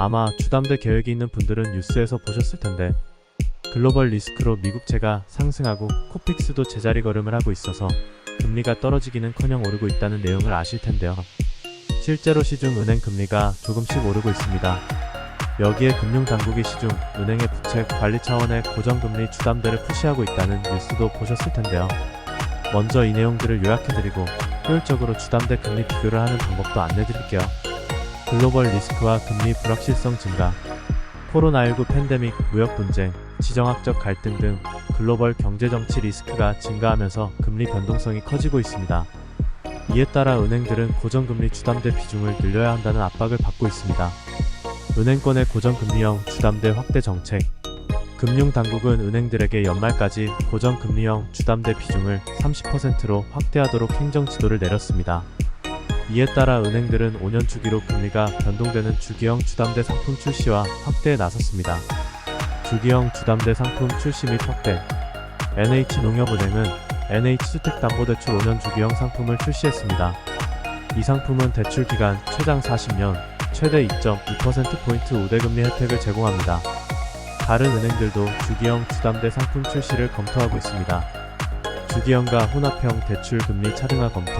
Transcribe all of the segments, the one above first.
아마 주담대 계획이 있는 분들은 뉴스에서 보셨을 텐데 글로벌 리스크로 미국채가 상승하고 코픽스도 제자리 걸음을 하고 있어서 금리가 떨어지기는 커녕 오르고 있다는 내용을 아실 텐데요. 실제로 시중 은행 금리가 조금씩 오르고 있습니다. 여기에 금융당국이 시중 은행의 부채 관리 차원의 고정금리 주담대를 푸시하고 있다는 뉴스도 보셨을 텐데요. 먼저 이 내용들을 요약해드리고 효율적으로 주담대 금리 비교를 하는 방법도 안내드릴게요. 글로벌 리스크와 금리 불확실성 증가, 코로나19 팬데믹, 무역 분쟁, 지정학적 갈등 등 글로벌 경제 정치 리스크가 증가하면서 금리 변동성이 커지고 있습니다. 이에 따라 은행들은 고정금리 주담대 비중을 늘려야 한다는 압박을 받고 있습니다. 은행권의 고정금리형 주담대 확대 정책 금융당국은 은행들에게 연말까지 고정금리형 주담대 비중을 30%로 확대하도록 행정 지도를 내렸습니다. 이에 따라 은행들은 5년 주기로 금리가 변동되는 주기형 주담대 상품 출시와 확대에 나섰습니다. 주기형 주담대 상품 출시 및 확대 NH농협은행은 NH주택담보대출 5년 주기형 상품을 출시했습니다. 이 상품은 대출 기간 최장 40년, 최대 2.2%포인트 우대금리 혜택을 제공합니다. 다른 은행들도 주기형 주담대 상품 출시를 검토하고 있습니다. 주기형과 혼합형 대출 금리 차등화 검토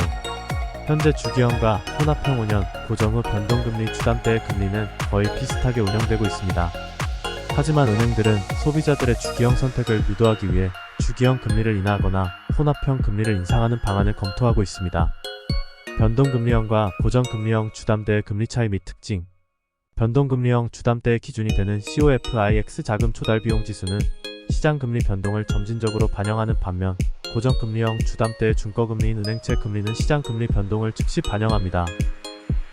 현재 주기형과 혼합형 5년 고정 후 변동금리 주담대의 금리는 거의 비슷하게 운영되고 있습니다. 하지만 은행들은 소비자들의 주기형 선택을 유도하기 위해 주기형 금리를 인하하거나 혼합형 금리를 인상하는 방안을 검토하고 있습니다. 변동금리형과 고정금리형 주담대의 금리 차이 및 특징 변동금리형 주담대의 기준이 되는 COFIX 자금 초달 비용 지수는 시장 금리 변동을 점진적으로 반영하는 반면 고정금리형 주담대의 중거금리인 은행채 금리는 시장 금리 변동을 즉시 반영합니다.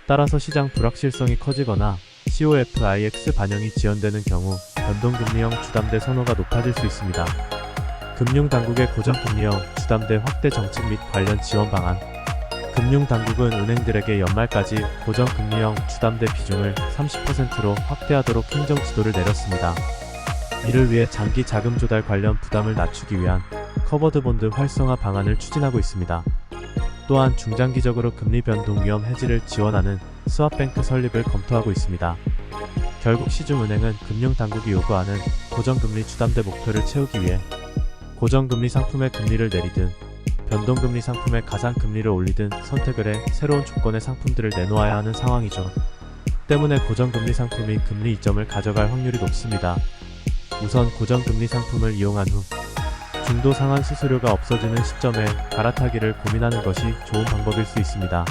따라서 시장 불확실성이 커지거나 COFIX 반영이 지연되는 경우 변동금리형 주담대 선호가 높아질 수 있습니다. 금융당국의 고정금리형 주담대 확대 정책 및 관련 지원 방안 금융당국은 은행들에게 연말까지 고정금리형 주담대 비중을 30%로 확대하도록 행정 지도를 내렸습니다. 이를 위해 장기 자금 조달 관련 부담을 낮추기 위한 커버드 본드 활성화 방안을 추진하고 있습니다. 또한 중장기적으로 금리 변동 위험 해지를 지원하는 스왑뱅크 설립을 검토하고 있습니다. 결국 시중은행은 금융당국이 요구하는 고정금리 주담대 목표를 채우기 위해 고정금리 상품의 금리를 내리든 변동금리 상품의 가상금리를 올리든 선택을 해 새로운 조건의 상품들을 내놓아야 하는 상황이죠. 때문에 고정금리 상품이 금리 이점을 가져갈 확률이 높습니다. 우선 고정금리 상품을 이용한 후 중도 상환 수수료가 없어지는 시점에 갈아타기를 고민하는 것이 좋은 방법일 수 있습니다.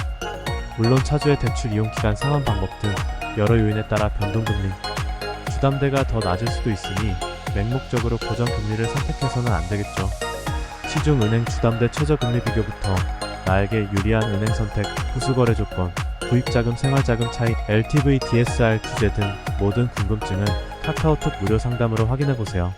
물론 차주의 대출 이용 기간 상환 방법 등 여러 요인에 따라 변동금리, 주담대가 더 낮을 수도 있으니 맹목적으로 고정금리를 선택해서는 안 되겠죠. 시중 은행 주담대 최저금리 비교부터 나에게 유리한 은행 선택, 후수거래 조건, 구입자금 생활자금 차이, LTV, DSR 규제 등 모든 궁금증은 카카오톡 무료 상담으로 확인해보세요.